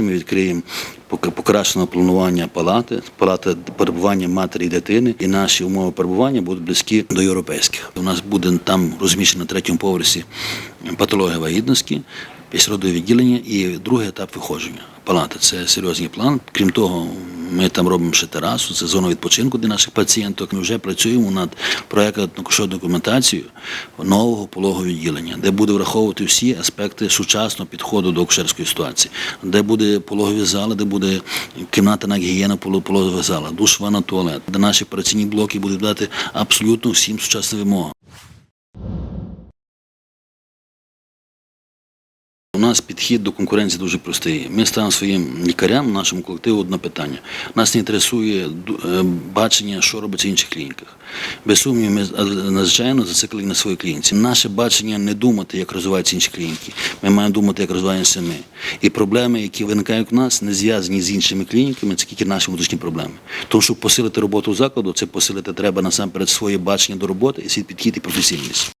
Ми відкриємо покращене планування палати, палати перебування матері і дитини, і наші умови перебування будуть близькі до європейських. У нас буде там розміщено на третьому поверсі патологія вагітності, післяродове відділення і другий етап виходження. Палати це серйозний план. Крім того, ми там робимо ще терасу, це зона відпочинку для наших пацієнток. Ми вже працюємо над проектом щодо документацією нового пологового відділення, де буде враховувати всі аспекти сучасного підходу до акушерської ситуації, де буде пологові зали, де буде кімната на гігієна поло- пологових зала, душ, ванна, туалет, де наші операційні блоки будуть дати абсолютно всім сучасним вимогам. У нас підхід до конкуренції дуже простий. Ми ставимо своїм лікарям, нашому колективу одне питання. Нас не інтересує е, бачення, що робиться в інших клініках. Без сумніву, ми е, надзвичайно зациклені на своїй клініці. Наше бачення не думати, як розвиваються інші клініки. Ми маємо думати, як розвиваємося ми. І проблеми, які виникають у нас, не зв'язані з іншими клініками, це тільки наші внутрішні проблеми. Тому щоб посилити роботу закладу, це посилити треба насамперед своє бачення до роботи і свій підхід і професійність.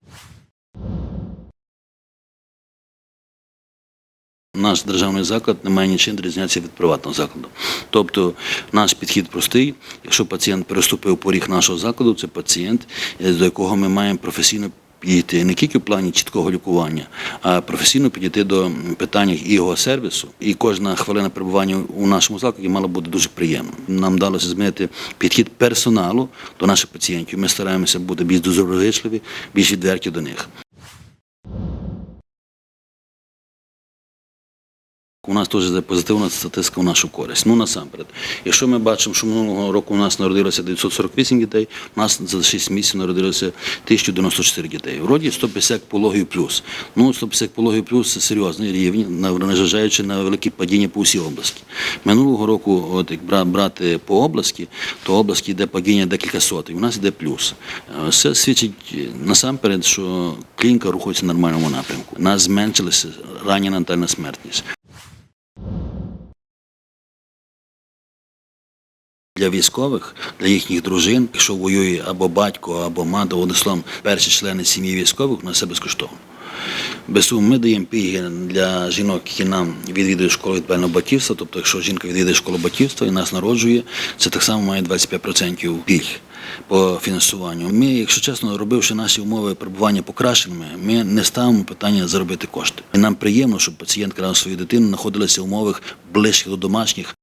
Наш державний заклад не має нічим різняться від приватного закладу. Тобто наш підхід простий. Якщо пацієнт переступив поріг нашого закладу, це пацієнт, е, до якого ми маємо професійно підійти не тільки в плані чіткого лікування, а професійно підійти до питань і його сервісу. І кожна хвилина перебування у нашому закладі мала бути дуже приємна. Нам вдалося змінити підхід персоналу до наших пацієнтів. Ми стараємося бути більш доброзичливі, більш відверті до них. У нас теж є позитивна статистика в нашу користь. Ну насамперед, якщо ми бачимо, що минулого року у нас народилося 948 дітей, у нас за 6 місяців народилося 1094 дітей. Вроді 150 пологів плюс. Ну 150 пологів плюс це серйозний рівень, незважаючи на великі падіння по всій області. Минулого року, от як брати по області, то області йде падіння декілька сотень. У нас йде плюс. Це свідчить е, насамперед, що клініка рухається в нормальному напрямку. У нас зменшилася рання натальна смертність. Для військових, для їхніх дружин, якщо воює або батько, або мати, одним перші члени сім'ї військових, у нас все безкоштовно. Без суму ми даємо пільги для жінок, які нам відвідують школу відповідального батьківства. Тобто, якщо жінка відвідує школу батьківства і нас народжує, це так само має 25% пільг по фінансуванню. Ми, якщо чесно, робивши наші умови перебування покращеними, ми не ставимо питання заробити кошти. І нам приємно, щоб пацієнтка разом зі своєю дитиною знаходилася в умовах ближчих до домашніх.